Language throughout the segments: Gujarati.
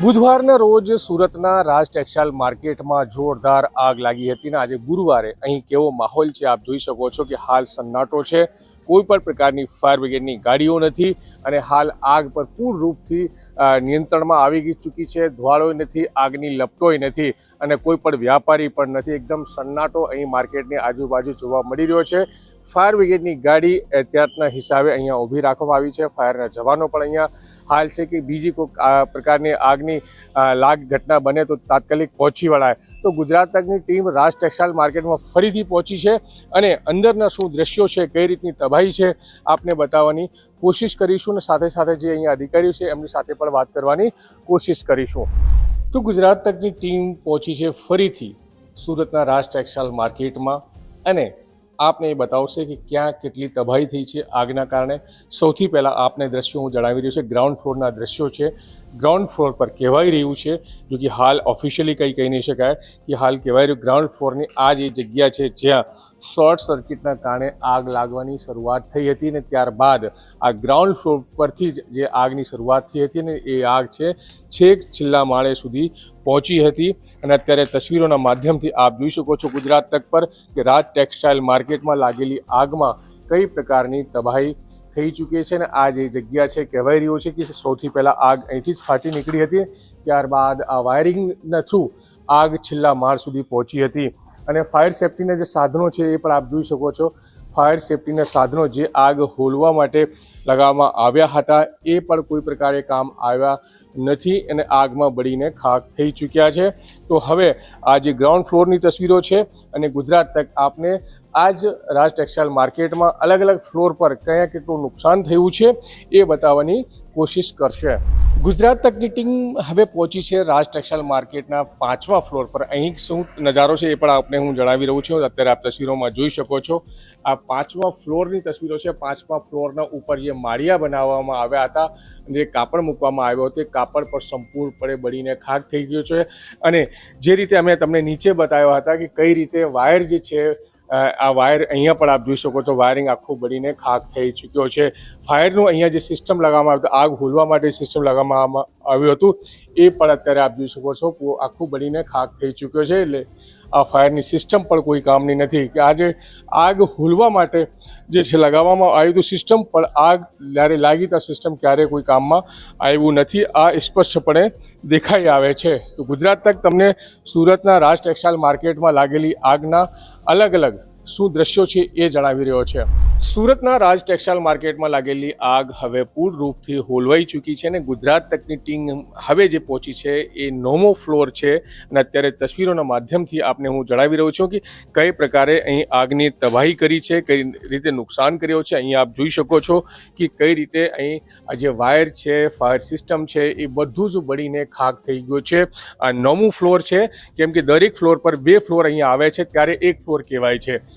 બુધવારના રોજ સુરતના રાજ ટેક્સટાઇલ માર્કેટમાં જોરદાર આગ લાગી હતી ને આજે ગુરુવારે અહીં કેવો માહોલ છે આપ જોઈ શકો છો કે હાલ સન્નાટો છે. કોઈ પણ પ્રકારની ફાયર બ્રિગેડની ગાડીઓ નથી અને હાલ આગ પર પૂર્ણ રૂપથી નિયંત્રણમાં આવી ગઈ ચૂકી છે. ધુવાળો નથી, આગની લપટોય નથી અને કોઈ પણ વ્યાપારી પણ નથી. એકદમ સન્નાટો અહીં માર્કેટની આજુબાજુ જોવા મળી રહ્યો છે. ફાયર બ્રિગેડની ગાડી એહતિયાતના હિસાબે અહીંયા ઊભી રાખવામાં આવી છે. ફાયરના જવાનો પણ અહીંયા હાલ છે કે બીજી કોઈ પ્રકારની આગની લાગ ઘટના બને તો તાત્કાલિક પહોંચી વળાય. તો ગુજરાત તકની ટીમ રાજ ટેક્સટાઇલ માર્કેટમાં ફરીથી પહોંચી છે અને અંદરના શું દ્રશ્યો છે, કઈ રીતની તબાહી છે. આપને બતાવવાની કોશિશ કરીશું અને સાથે સાથે જે અહીંયા અધિકારીઓ છે એમની સાથે પણ વાત કરવાની કોશિશ કરીશું. તો ગુજરાત તકની ટીમ પહોંચી છે ફરીથી સુરતના રાજ ટેક્સટાઇલ માર્કેટમાં અને આપને એ બતાવશે કે ક્યાં કેટલી તબાહી થઈ છે આગના કારણે. સૌથી પહેલાં આપને દ્રશ્યો હું જણાવી રહ્યો છે. ગ્રાઉન્ડ ફ્લોરના દ્રશ્યો છે. ગ્રાઉન્ડ ફ્લોર પર કહેવાઈ રહ્યું છે, જો કે હાલ ઓફિશિયલી કંઈ કહી નહીં શકાય, કે હાલ કહેવાય રહ્યું ગ્રાઉન્ડ ફ્લોરની આ જે જગ્યા છે જ્યાં શોર્ટ સર્કિટના કારણે આગ લાગવાની શરૂઆત થઈ હતી ને ત્યારબાદ આ ગ્રાઉન્ડ ફ્લોર પરથી જ જે આગની શરૂઆત થઈ હતી ને એ આગ છે, છેક છેલ્લા માળે સુધી પહોંચી હતી. અને અત્યારે તસવીરોના માધ્યમથી આપ જોઈ શકો છો ગુજરાત તક પર કે રાજ ટેક્સટાઇલ માર્કેટમાં લાગેલી આગમાં કઈ પ્રકારની તબાહી થઈ ચૂકી છે ને આ જે જગ્યા છે, કહેવાય રહ્યું છે કે સૌથી પહેલાં આગ અહીંથી જ ફાટી નીકળી હતી. ત્યારબાદ આ વાયરિંગના થ્રુ આગ છેલ્લા માળ સુધી પહોંચી હતી. અને ફાયર સેફ્ટીના જે સાધનો છે એ પણ આપ જોઈ શકો છો. ફાયર સેફ્ટીના સાધનો જે આગ હોલવા માટે લગાવવામાં આવ્યા હતા, એ પણ કોઈ પ્રકારે કામ આવ્યા નથી અને આગમાં બળીને ખાક થઈ ચૂક્યા છે. તો હવે આ જે ગ્રાઉન્ડ ફ્લોરની તસવીરો છે અને ગુજરાત તક આપને આ જ રાજ ટેક્સટાઇલ માર્કેટમાં અલગ અલગ ફ્લોર પર કયા કેટલું નુકસાન થયું છે એ બતાવવાની કોશિશ કરશે. ગુજરાત તકની ટીમ હવે પહોંચી છે રાજ ટેક્સટાઇલ માર્કેટના પાંચમા ફ્લોર પર. અહીં શું નજારો છે એ પણ આપને હું જણાવી રહ્યું છું. અત્યારે આપ તસવીરોમાં જોઈ શકો છો. આ પાંચમા ફ્લોરની તસવીરો છે. પાંચમા ફ્લોરના ઉપર જે માળિયા બનાવવામાં આવ્યા હતા જે કાપડ મૂકવામાં આવ્યો હતો કાપડ પર સંપૂર્ણપણે બળીને ખાક થઈ ગયો છે. અને જે રીતે અમે તમને નીચે બતાવ્યા હતા કે કઈ રીતે વાયર જે છે આ વાયર અહીંયા પણ આપ જોઈ શકો છો, વાયરિંગ આખું બળીને ખાક થઈ ચૂક્યો છે. ફાયરનું અહીંયા જે સિસ્ટમ લગાવવામાં આવ્યું આગ હોલવા માટે સિસ્ટમ લગાવવામાં આવ્યું હતું, એ પણ અત્યારે આપ જોઈ શકો છો આખું બળીને ખાક થઈ ચૂક્યો છે. એટલે આ ફાયરની સિસ્ટમ પણ કોઈ કામની નથી. કે આજે આગ હોલવા માટે જે છે લગાવવામાં આવ્યું હતું સિસ્ટમ, પણ આગ જ્યારે લાગી તો સિસ્ટમ ક્યારે કોઈ કામમાં આવ્યું નથી, આ સ્પષ્ટપણે દેખાઈ આવે છે. તો ગુજરાત તક તમને સુરતના રાજ ટેક્સટાઇલ માર્કેટમાં લાગેલી આગના અલગ અલગ શું દ્રશ્યો છે એ જણાવી રહ્યો છે. સુરતના રાજ ટેક્સટાઇલ માર્કેટમાં લાગેલી આગ હવે પૂર્ણ રૂપથી હોલવાઈ ચૂકી છે અને ગુજરાત તકની ટીમ હવે જે પહોંચી છે એ નોમો ફ્લોર છે અને અત્યારે તસવીરોના માધ્યમથી આપને હું જણાવી રહ્યો છું કે કઈ પ્રકારે અહીં આગની તબાહી કરી છે, કઈ રીતે નુકસાન કર્યો છે, અહીં આપ જોઈ શકો છો કે કઈ રીતે અહીં જે વાયર છે, ફાયર સિસ્ટમ છે એ બધું જ બળીને ખાક થઈ ગયો છે. આ નવમું ફ્લોર છે, કેમ કે દરેક ફ્લોર પર બે ફ્લોર અહીંયા આવે છે, ત્યારે એક ફ્લોર કહેવાય છે.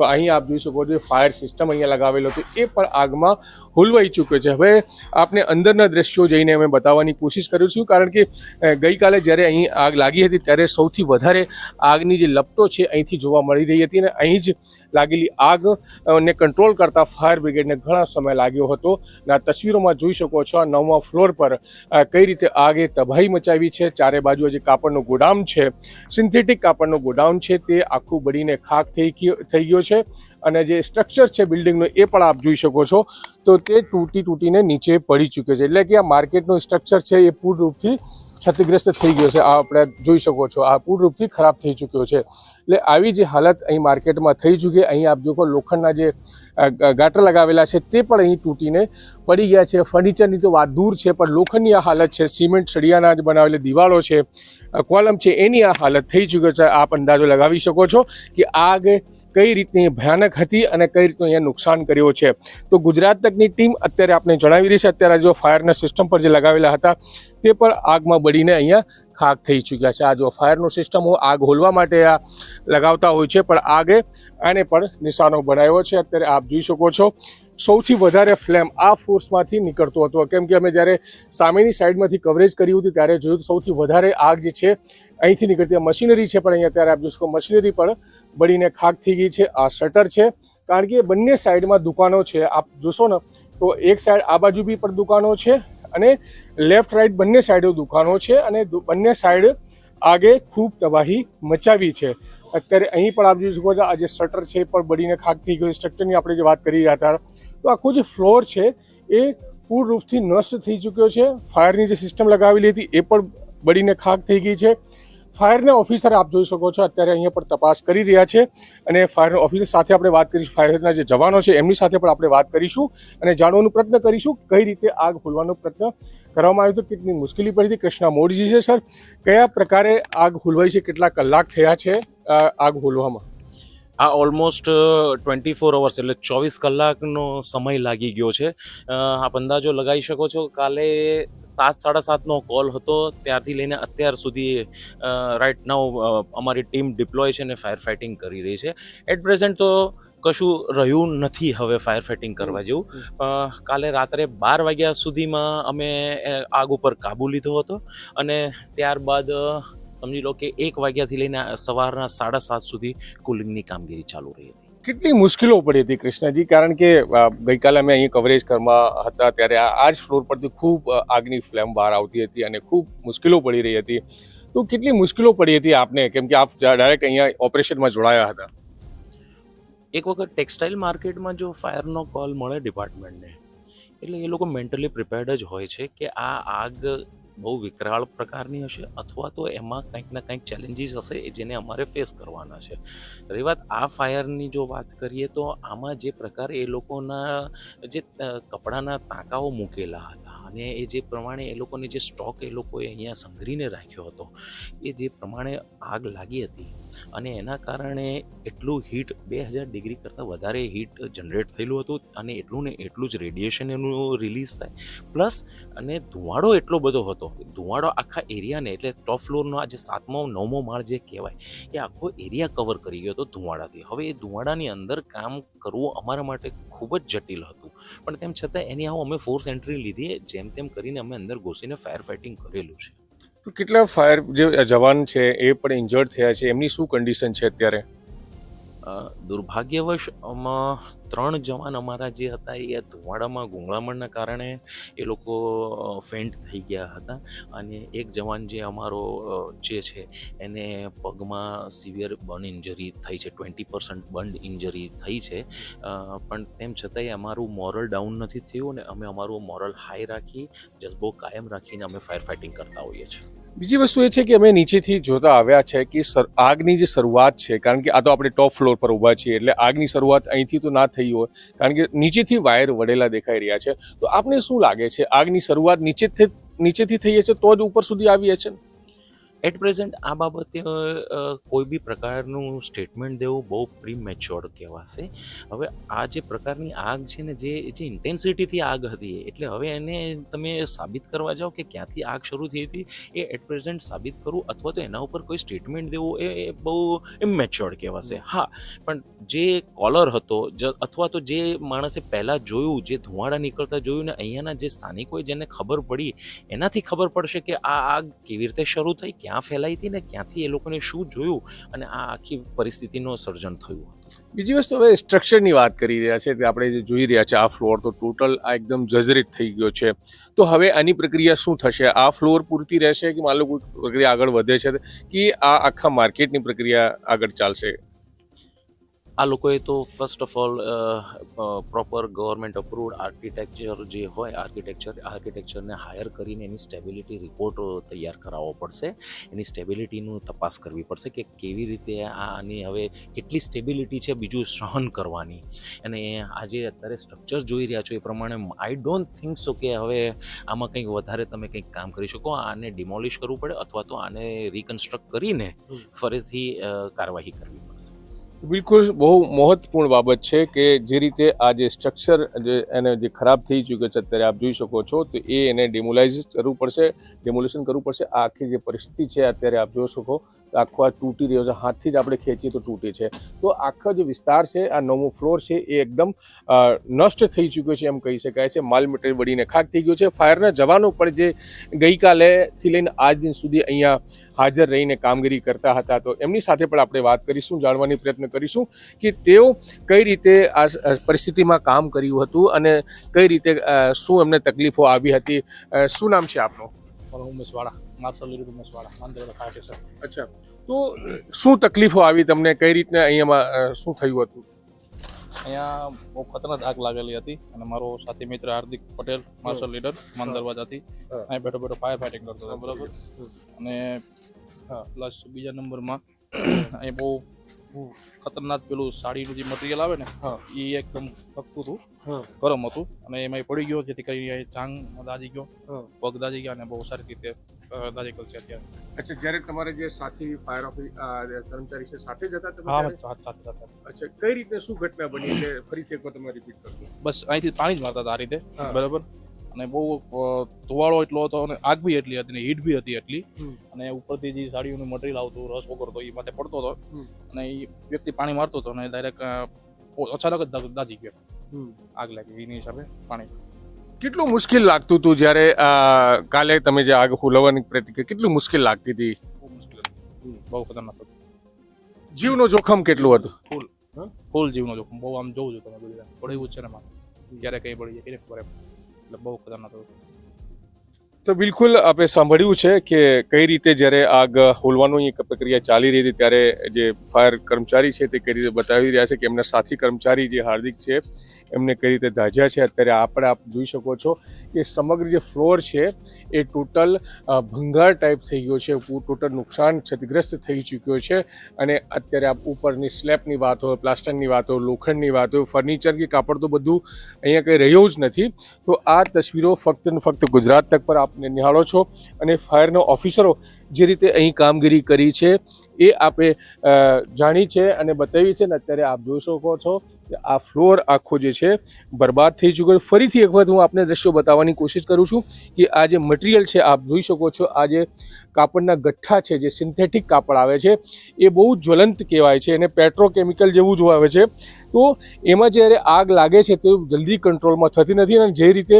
તો અહીં આપ જોઈ શકો છો ફાયર સિસ્ટમ અહીંયા લગાવેલો હતો, એ પણ આગમાં હુલવાઈ ચૂક્યો છે. હવે આપને અંદરના દ્રશ્યો જઈને અમે બતાવવાની કોશિશ કરું છું, કારણ કે ગઈકાલે જ્યારે અહીં આગ લાગી હતી ત્યારે સૌથી વધારે આગની જે લપટો છે અહીંથી જોવા મળી રહી હતી અને અહીં જ લાગેલી આગ ને કંટ્રોલ કરતા ફાયર બ્રિગેડને ઘણા સમય લાગ્યો હતો. અને આ તસવીરોમાં જોઈ શકો છો આ નવમા ફ્લોર પર કઈ રીતે આગે તબાહી મચાવી છે. ચારે બાજુ જે કાપડનું ગોડાઉન છે, સિન્થેટિક કાપડનું ગોડાઉન છે, તે આખું બળીને ખાક થઈ ગયો થઈ ગયો છે. અને જે સ્ટ્રક્ચર છે બિલ્ડિંગનું એ પણ આપ જોઈ શકો છો. તો તે તૂટી તૂટીને નીચે પડી ચૂક્યો છે. એટલે કે આ માર્કેટનું સ્ટ્રક્ચર છે એ પૂરરૂપથી ક્ષતિગ્રસ્ત થઈ ગયો છે. આ આપણે જોઈ શકો છો. આ પૂરરૂપથી ખરાબ થઈ ચૂક્યો છે. એટલે આવી જે હાલત અહીં માર્કેટમાં થઈ ચૂકી અહીં આપ જોકો લોખંડના જે ગાટર લગાવેલા છે તે પણ અહીં તૂટીને પડી ગયા છે. ફર્નિચરની તો વાત દૂર છે, પણ લોખંડની આ હાલત છે. સિમેન્ટ સળિયાના જ બનાવેલી દિવાલો છે. કોલમ છે, એની આ હાલત થઈ ચૂક્યો છે. આપ અંદાજો લગાવી શકો છો કે આગ કઈ રીતની ભયાનક હતી અને કઈ રીતનું અહીંયા નુકસાન કર્યો છે. તો ગુજરાત તકની ટીમ અત્યારે આપણે જણાવી રહી છે, અત્યારે જો ફાયરના સિસ્ટમ પર જે લગાવેલા હતા તે પણ આગમાં બળીને અહીંયા ખાક થઈ ચૂક્યા છે. આ જો ફાયરનું સિસ્ટમ આગ હોલવા માટે આ લગાવતા હોય છે, પણ આગે આને પણ નિશાનો બનાવ્યો છે. અત્યારે આપ જોઈ શકો છો, સૌથી વધારે ફ્લેમ આ ફોર્સમાંથી નીકળતો હતો. કેમ કે અમે જ્યારે સામેની સાઈડમાંથી કવરેજ કર્યું હતું, ત્યારે જોયું સૌથી વધારે આગ જે છે, અહીંથી નીકળતી મશીનરી છે, પણ અહીંયા અત્યારે આપ જોશો મશીનરી પણ બળીને ખાક થઈ ગઈ છે. આ શટર છે, કારણ કે બંને સાઈડમાં દુકાનો છે. આપ જોશો ને, તો એક સાઈડ આ બાજુ બી પણ દુકાનો છે અને લેફ્ટ રાઈટ બંને સાઈડો દુકાનો છે અને બંને સાઈડ આગે ખૂબ તબાહી મચાવી છે. અત્યારે અહીં પણ આપ જોઈ શકો છો આ જે શટર છે પણ બળીને ખાક થઈ ગયું સ્ટ્રક્ચરની આપણે જે વાત કરી રહ્યા હતા, તો આખો જે ફ્લોર છે એ પૂર રૂપથી નષ્ટ થઈ ચૂક્યો છે. ફાયરની જે સિસ્ટમ લગાવેલી હતી એ પણ બળીને ખાક થઈ ગઈ છે. ફાયરના ઓફિસર આપ જોઈ શકો છો, અત્યારે અહીંયા પર તપાસ કરી રહ્યા છે અને ફાયર ઓફિસર સાથે આપણે વાત કરીશું. ફાયરના જે જવાનો છે, એમની સાથે પણ આપણે વાત કરીશું અને જાણવાનો પ્રયત્ન કરીશું કઈ રીતે આગ હોલવાનો પ્રયત્ન કરવામાં આવ્યો હતો, કેટલી મુશ્કેલી પડી હતી. કૃષ્ણા મોડજી છે, સર. કયા પ્રકારે આગ હોલવાઈ છે, કેટલા કલાક થયા છે આગ હોલવામાં? આ ઓલમોસ્ટ ટ્વેન્ટી ફોર અવર્સ એટલે ચોવીસ કલાકનો સમય લાગી ગયો છે. આપ અંદાજો લગાવી શકો છો કાલે સાત સાડા સાતનો કોલ હતો. ત્યારથી લઈને અત્યાર સુધી રાઈટ નાવ અમારી ટીમ ડિપ્લોય છે ને ફાયર ફાઇટિંગ કરી રહી છે. એટ પ્રેઝન્ટ તો કશું રહ્યું નથી હવે ફાયર ફાઇટિંગ કરવા જેવું. કાલે રાત્રે બાર વાગ્યા સુધીમાં અમે આગ ઉપર કાબુ લીધો હતો. અને ત્યારબાદ સમજી લો કે એક વાગ્યાથી લઈને સવારના સાડા સાત સુધી કુલિંગની કામગીરી ચાલુ રહી હતી. કેટલી મુશ્કેલો પડી હતી કૃષ્ણજી? કારણ કે ગઈકાલે અમે અહીં કવરેજ કરવા હતા ત્યારે આ જ ફ્લોર પરથી ખૂબ આગની ફ્લેમ બહાર આવતી હતી અને ખૂબ મુશ્કેલો પડી રહી હતી. તો કેટલી મુશ્કેલો પડી હતી આપને? કેમ કે આપ ડાયરેક્ટ અહીંયા ઓપરેશનમાં જોડાયા હતા. એક વખત ટેક્સટાઇલ માર્કેટમાં જો ફાયરનો કોલ મળે ડિપાર્ટમેન્ટને એટલે એ લોકો મેન્ટલી પ્રિપેર્ડ જ હોય છે કે આ આગ બહુ વિકરાળ પ્રકારની હશે અથવા તો એમાં કંઈક ને કંઈક ચેલેન્જીસ હશે જેને અમારે ફેસ કરવાના છે. રહી વાત, આ ફાયરની જો વાત કરીએ તો આમાં જે પ્રકારે એ લોકોના જે કપડાના તાંકાઓ મૂકેલા હતા અને એ જે પ્રમાણે એ લોકોને જે સ્ટોક એ લોકોએ અહીંયા સંઘરીને રાખ્યો હતો, એ જે પ્રમાણે આગ લાગી હતી અને એના કારણે એટલું હીટ બે હજાર ડિગ્રી કરતાં વધારે હીટ જનરેટ થયેલું હતું અને એટલું ને એટલું જ રેડિયેશન એનું રિલીઝ થાય. પ્લસ અને ધુમાડો એટલો બધો હતો. ધુવાડો આખા એરિયાને એટલે ટોપ ફ્લોરનો આ જે સાતમો, નવમો માળ જે કહેવાય, એ આખો એરિયા કવર કરી ગયો હતો ધુવાડાથી. હવે એ ધુવાડાની અંદર કામ કરવું અમારા માટે ખૂબ જ જટિલ હતું. પણ તેમ છતાં એની આવું અમે ફોર્સ એન્ટ્રી લીધી, જેમ તેમ કરીને અમે અંદર ઘૂસીને ફાયર ફાઇટિંગ કરેલું છે. તો કેટલા ફાયર જે જવાન છે એ પણ ઇન્જર્ડ થયા છે, એમની શું કન્ડિશન છે અત્યારે? દુર્ભાગ્યવશ આમાં ત્રણ જવાન અમારા જે હતા એ ધુમાડામાં ગુંગળામણના કારણે એ લોકો ફેન્ટ થઈ ગયા હતા. અને એક જવાન જે અમારો જે છે એને પગમાં સિવિયર બર્ન ઇન્જરી થઈ છે ટ્વેન્ટી પર્સન્ટ બર્ન ઇન્જરી થઈ છે. પણ તેમ છતાંય અમારું મોરલ ડાઉન નથી થયું અને અમે અમારું મોરલ હાઈ રાખી જજ્બો કાયમ રાખીને અમે ફાયર ફાઇટિંગ કરતા હોઈએ છીએ. બીજી વસ્તુ એ છે કે અમે નીચેથી જોતા આવ્યા છે કે આગની જે શરૂઆત છે, કારણ કે આ તો આપણે ટોપ ફ્લોર પર ઊભા છીએ, એટલે આગની શરૂઆત અહીંથી તો ના થઈ હોય, કારણ કે નીચેથી વાયર વડેલા દેખાઈ રહ્યા છે તો આપને શું લાગે છે, આગની શરૂઆત નીચેથી નીચેથી થઈ છે તો જ ઉપર સુધી આવી છે ને? એટ પ્રેઝન્ટ આ બાબતે કોઈ બી પ્રકારનું સ્ટેટમેન્ટ દેવું બહુ પ્રી મેચ્યોર્ડ કહેવાશે. હવે આ જે પ્રકારની આગ છે ને, જે જે ઇન્ટેન્સિટીથી આગ હતી, એટલે હવે એને તમે સાબિત કરવા જાઓ કે ક્યાંથી આગ શરૂ થઈ હતી, એ એટ પ્રેઝન્ટ સાબિત કરવું અથવા તો એના ઉપર કોઈ સ્ટેટમેન્ટ દેવું એ બહુ ઇમેચ્યોર્ડ કહેવાશે. હા, પણ જે કોલર હતો અથવા તો જે માણસે પહેલાં જોયું, જે ધુમાડા નીકળતા જોયું ને, અહીંયાના જે સ્થાનિકોએ જેને ખબર પડી, એનાથી ખબર પડશે કે આ આગ કેવી રીતે શરૂ થઈ, ક્યાં ફેલાઈ હતી ને ક્યાંથી એ લોકોને શું જોયું અને આ આખી પરિસ્થિતિનું સર્જન થયું બીજી વસ્તુ હવે સ્ટ્રક્ચરની વાત કરી રહ્યા છે આપણે જે જોઈ રહ્યા છે, આ ફ્લોર તો ટોટલ આ એકદમ જર્જરિત થઈ ગયો છે. તો હવે આની પ્રક્રિયા શું થશે? આ ફ્લોર પૂરતી રહેશે કે માનો કોઈ પ્રક્રિયા આગળ વધે છે? કે આ આખા માર્કેટની પ્રક્રિયા આગળ ચાલશે? આ લોકોએ તો first of all proper government approved architecture જે હોય આર્કિટેક્ચર આર્કિટેક્ચરને હાયર કરીને એની સ્ટેબિલિટી રિપોર્ટ તૈયાર કરાવવો પડશે. એની સ્ટેબિલિટીનું તપાસ કરવી પડશે કે કેવી રીતે આની હવે કેટલી સ્ટેબિલિટી છે બીજું સહન કરવાની. અને આજે અત્યારે સ્ટ્રક્ચર જોઈ રહ્યા છો એ પ્રમાણે આઈ ડોન્ટ થિંક સો કે હવે આમાં કંઈક વધારે તમે કંઈક કામ કરી શકો આને ડિમોલિશ કરવું પડે અથવા તો આને રિકન્સ્ટ્રક્ટ કરીને ફરીથી કાર્યવાહી કરવી પડશે. બિલકુલ બહુ મહત્વપૂર્ણ બાબત છે કે જે રીતે આ જે સ્ટ્રક્ચર જે એને જે ખરાબ થઈ ચૂક્યું છે અત્યારે આપ જોઈ શકો છો, તો એ એને ડિમોલાઇઝ કરવું પડશે ડેમોલેશન કરવું પડશે. આ આખી જે પરિસ્થિતિ છે અત્યારે આપ જોઈ શકો. આખો આ તૂટી રહ્યો છે. હાથથી જ આપણે ખેંચીએ તો તૂટે છે. તો આખો જે વિસ્તાર છે, આ નવમો ફ્લોર છે, એ એકદમ નષ્ટ થઈ ચૂક્યો છે એમ કહી શકાય છે. માલ મટીરિયલ બળીને ખાક થઈ ગયો છે. ફાયરના જવાનો પણ જે ગઈકાલેથી લઈને આજ દિન સુધી અહીંયા હાજર રહીને કામગીરી કરતા હતા. તો એમની સાથે પણ આપણે વાત કરીશું, જાણવાની પ્રયત્ન કરીશું કે તેઓ કઈ રીતે આ પરિસ્થિતિમાં કામ કર્યું હતું અને કઈ રીતે શું એમને તકલીફો આવી હતી. શું નામ છે આપનું? મારો ઉમેશવાળા માર્શલ લીડ ઉમેશવાળા માંદરવાડા ફાયર સ્ટેશન અચ્છા. તો શું તકલીફો આવી તમને? કઈ રીતના અહીંયામાં શું થયું હતું? અહીંયા બહુ ખતરનાક આગ લાગેલી હતી અને મારો સાથી મિત્ર હાર્દિક પટેલ માર્શલ લીડર માંદરવાજાથી દરવાજાથી અહીં બેઠો બેઠો ફાયર ફાઇટિંગ કરતો હતો. બરાબર. અને. પ્લસ બીજા નંબરમાં અહીં બહુ ખતરનાક પેલું સાડીનું જે મટીરિયલ આવે ને એ એકદમ થકતું હતું. ગરમ હતું અને એમાં પડી ગયો જેથી કરીને જાંગ દાજી ગયો. પગ દાજી ગયા અને બહુ સારી રીતે દાજી છે અત્યારે. અચ્છા જ્યારે તમારે જે સાથી ફાયર ઓફિસ કર્મચારી છે સાથે જ હતા તમે હા ત્યારે? સાથે સાથે સાથે અચ્છા કઈ રીતે શું ઘટના બની એટલે ફરીથી એકવાર તમે રિપીટ કરજો બસ અહીંથી પાણી જ મારતા હતા આ રીતે હા. બરાબર? અને બહુ અ, ધુવાળો એટલો હતો અને આગ બી એટલી હતી ને હીટ બી હતી એટલી. હમ. અને ઉપરથી જે સાડીઓનું મટીરિયલ આવતું રસ વગર તો એ માથે પડતો હતો. હમ. અને એ વ્યક્તિ પાણી મારતો હતો અને ડાયરેક્ટ અચાનક જ દા- દાજી ગયો. આગ લાગી એની હિસાબે પાણી. કેટલું મુશ્કેલ લાગતું હતું જ્યારે કાલે તમે જે આગ ફૂલવવાની પ્રતિક્રિયા કેટલું મુશ્કેલ લાગતી હતી? બહુ ખતરનાક હતું. જીવનું જોખમ કેટલું હતું? ફૂલ ફૂલ જીવનો જોખમ. બહુ આમ જોવું છું તમે બધું પડે એવું જ છે ને મારે. જ્યારે કંઈ પડી જાય ખબર એટલે બહુ ખતરનાક હતું. તો બિલકુલ આપણે સાંભળ્યું છે કે કઈ રીતે જ્યારે આગ હોલવાની એક પ્રક્રિયા ચાલી રહી હતી ત્યારે જે ફાયર કર્મચારી છે તે કઈ રીતે બતાવી રહ્યા છે કે એમના સાથી કર્મચારી જે હાર્દિક છે એમને કઈ રીતે ધાજ્યા છે, અત્યારે આપણે આપ જોઈ શકો છો કે સમગ્ર જે ફ્લોર છે, એ ટોટલ ભંગાર ટાઈપ થઈ ગયો છે ટોટલ નુકસાન ક્ષતિગ્રસ્ત થઈ ચૂક્યો છે અને અત્યારે આપ ઉપરની સ્લેબની વાત હોય, પ્લાસ્ટરની વાત હોય, લોખંડની વાત હોય, ફર્નિચર કે કાપડ તો બધું અહીંયા કંઈ રહ્યું જ નથી. તો આ તસવીરો ફક્ત ને ફક્ત ગુજરાત તક પર આપને નિહાળો છો અને ફાયરના ઓફિસરો જે રીતે અહીં કામગીરી કરી છે એ આપે જાણી છે અને બતાવી છે ને અત્યારે આપ જોઈ શકો છો કે આ ફ્લોર આખો જે છે બરબાદ થઈ ચૂક્યો છે. ફરીથી એક વખત હું આપને દ્રશ્યો બતાવવાની કોશિશ કરું છું કે આ જે મટીરિયલ છે આપ જોઈ શકો છો, આ જે કાપડના ગઠ્ઠા છે, જે સિન્થેટિક કાપડ આવે છે, એ બહુ જ્વલંત કહેવાય છે અને પેટ્રોકેમિકલ જેવું જ આવે છે. તો એમાં જ્યારે આગ લાગે છે તો જલ્દી કંટ્રોલમાં થતી નથી અને જે રીતે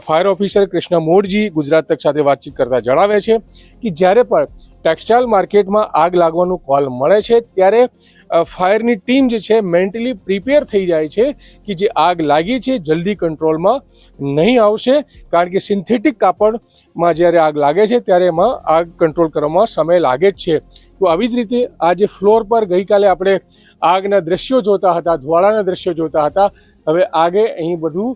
ફાયર ઓફિસર કૃષ્ણ મોડજી ગુજરાત તક સાથે વાતચીત કરતા જણાવે છે કે જ્યારે પણ ટેક્સટાઇલ માર્કેટમાં આગ લાગવાનો કોલ મળે છે, ત્યારે ફાયરની ટીમ જે છે, મેન્ટલી પ્રિપેર થઈ જાય છે કે જે આગ લાગી છે, જલ્દી કંટ્રોલમાં નહીં આવશે, કારણ કે સિન્થેટિક કાપડમાં જ્યારે આગ લાગે છે, ત્યારે એમાં આગ કંટ્રોલ કરવામાં સમય લાગે જ છે. તો આવી જ રીતે આ જે ફ્લોર પર ગઈકાલે આપણે આગના દ્રશ્યો જોતા હતા, ધુવાળાના દ્રશ્યો જોતા હતા, હવે આગે અહીં બધું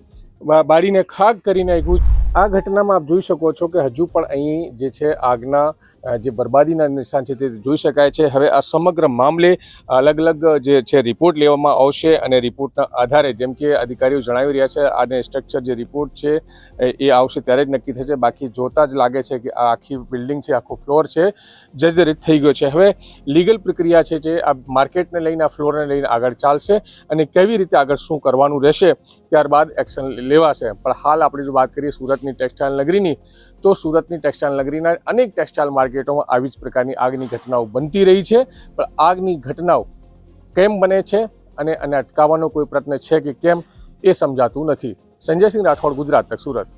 બાળીને ખાક કરી નાખ્યું. આ ઘટનામાં આપ જોઈ શકો છો કે હજુ પણ અહીં જે છે, આગના જે બરબાદીના નિશાન છે તે જોઈ શકાય છે. હવે આ સમગ્ર મામલે અલગ અલગ જે છે રિપોર્ટ લેવામાં આવશે અને રિપોર્ટના આધારે જેમ કે અધિકારીઓ જણાવી રહ્યા છે, આને સ્ટ્રક્ચર જે રિપોર્ટ છે એ આવશે ત્યારે જ નક્કી થશે. બાકી જોતા જ લાગે છે કે આ આખી બિલ્ડિંગ છે, આખો ફ્લોર છે, જર્જરિત થઈ ગયો છે. હવે લીગલ પ્રક્રિયા છે જે, આ માર્કેટને લઈને, આ ફ્લોરને લઈને આગળ ચાલશે અને કેવી રીતે આગળ શું કરવાનું રહેશે, ત્યારબાદ એક્શન લેવાશે. પણ હાલ આપણે જો વાત કરીએ સુરતની ટેક્સટાઇલ નગરીની તો સુરતની ટેક્સટાઇલ નગરીના અનેક ટેક્સટાઇલ માર્કેટોમાં આવી જ પ્રકારની આગની ઘટનાઓ બનતી રહી છે. પણ આગની ઘટનાઓ કેમ બને છે અને અને અટકાવવાનો કોઈ પ્રયત્ન છે કે કેમ એ સમજાતું નથી. સંજયસિંહ રાઠોડ, ગુજરાત તક સુરત.